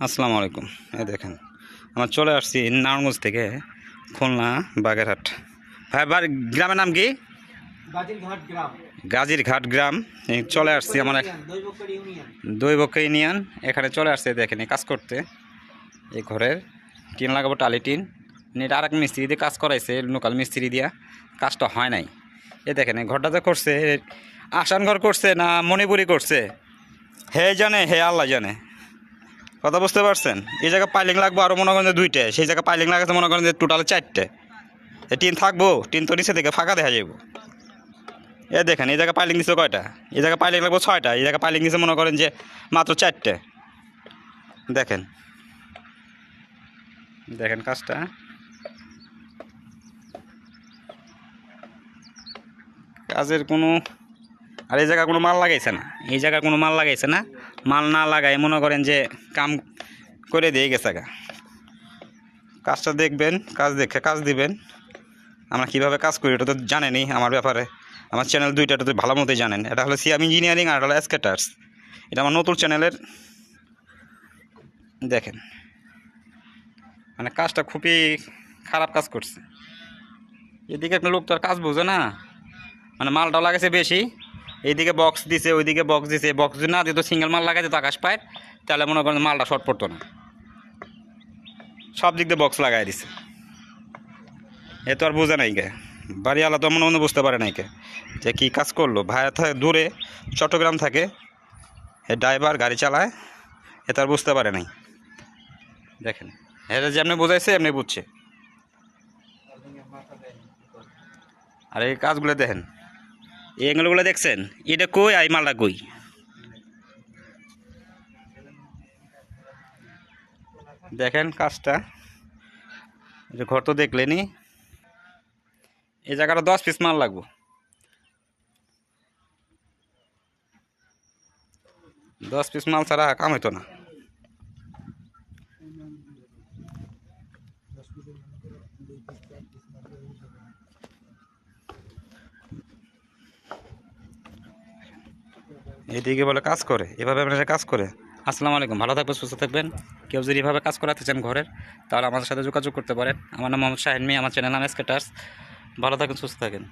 আসসালামু আলাইকুম এই দেখেন আমার চলে আসছি নারায়ণগঞ্জ থেকে খুলনা বাগেরহাট। ভাই গ্রামের নাম কি? গাজীরঘাট গ্রাম। গাজীর ঘাট গ্রাম চলে আসছি আমার এক- দৈবক্ষ ইউনিয়ন। এখানে চলে আসছে দেখেন কাজ করতে। এই ঘরের টিন লাগাবো টালি টিন। এটা আরেক মিস্ত্রি দিয়ে কাজ করাইছে লোকাল মিস্ত্রি দিয়া। কাজটা হয় নাই। এ দেখেন ঘরটা তো করছে আসান ঘর করছে না মণিপুরি করছে? হে জানে হে আল্লাহ জানে। কথা বুঝতে পারছেন? এই জায়গায় পাইলিং লাগবো আরও মনে করেন যে দুইটে। সেই জায়গায় পাইলিং লাগাতে মনে করেন যে টোটাল চারটে। টিন থাকব, টিন তো নিচে থেকে ফাঁকা দেখা যাব এ দেখেন, এই জায়গায় পাইলিং দিচ্ছে কয়টা? এই জায়গায় পাইলিং লাগবো ছয়টা। এই জায়গায় পাইলিং দিচ্ছে মনে করেন যে মাত্র চারটে। দেখেন। দেখেন কাজটা। কাজের কোনো আর এই জায়গায় কোনো মাল লাগাইছে না। এই জায়গায় কোনো মাল লাগাইছে না। মাল না লাগায় মনে করেন যে কাম করে দিয়ে গেছে কাজটা দেখবেন, কাজ দেখে কাজ দিবেন। আমরা কীভাবে কাজ করি এটা তো জানেনই আমার ব্যাপারে। আমার চ্যানেল দুইটা তো ভালো মতোই জানেন। এটা হলো সিয়াম ইঞ্জিনিয়ারিং আর হলো এসকেটার্স এটা আমার নতুন চ্যানেলের দেখেন। মানে কাজটা খুবই খারাপ কাজ করছে। এদিকে একটা লোক তো আর কাজ বোঝে না। মানে মালটাও লাগাইছে বেশি। এইদিকে বক্স দিছে, ওইদিকে বক্স দিছে। বক্স না দিত সিঙ্গেল মাল লাগাইতে তো আকাশ পায়, তাহলে মনে করেন মালটা শর্ট পড়তো না। সব দিক দিয়ে বক্স লাগাই দিছে। এ তো আর বোঝে নাই কে। বাড়িওয়ালা তো মনে মনে বুঝতে পারে নাই কে। যে কী কাজ করল। ভাইয়া থাকে দূরে, চট্টগ্রাম থাকে। এ ড্রাইভার গাড়ি চালায়, এ তো আর বুঝতে পারে নাই। দেখেন এটা যে এমনি বোঝাইছে, এমনি বুঝছে। আর এই কাজগুলো দেখেন এই এগুলোগুলো দেখছেন? এটা কই আর মালটা কই? দেখেন কাজটা। ঘর তো দেখলেনি এই জায়গাটা দশ পিস মাল লাগবো। দশ পিস মাল ছাড়া কাম হইতো না। এইদিকে বলে কাজ করে, এভাবে আপনারা কাজ করে? আসসালামু আলাইকুম, ভালো থাকবেন, সুস্থ থাকবেন। কেউ যদি এভাবে কাজ করাতে চান ঘরের, তাহলে আমাদের সাথে যোগাযোগ করতে পারেন। আমার নাম মোহাম্মদ শাহিন মি আমার চ্যানেল নাম এসকেটার্স ভালো থাকেন, সুস্থ থাকেন।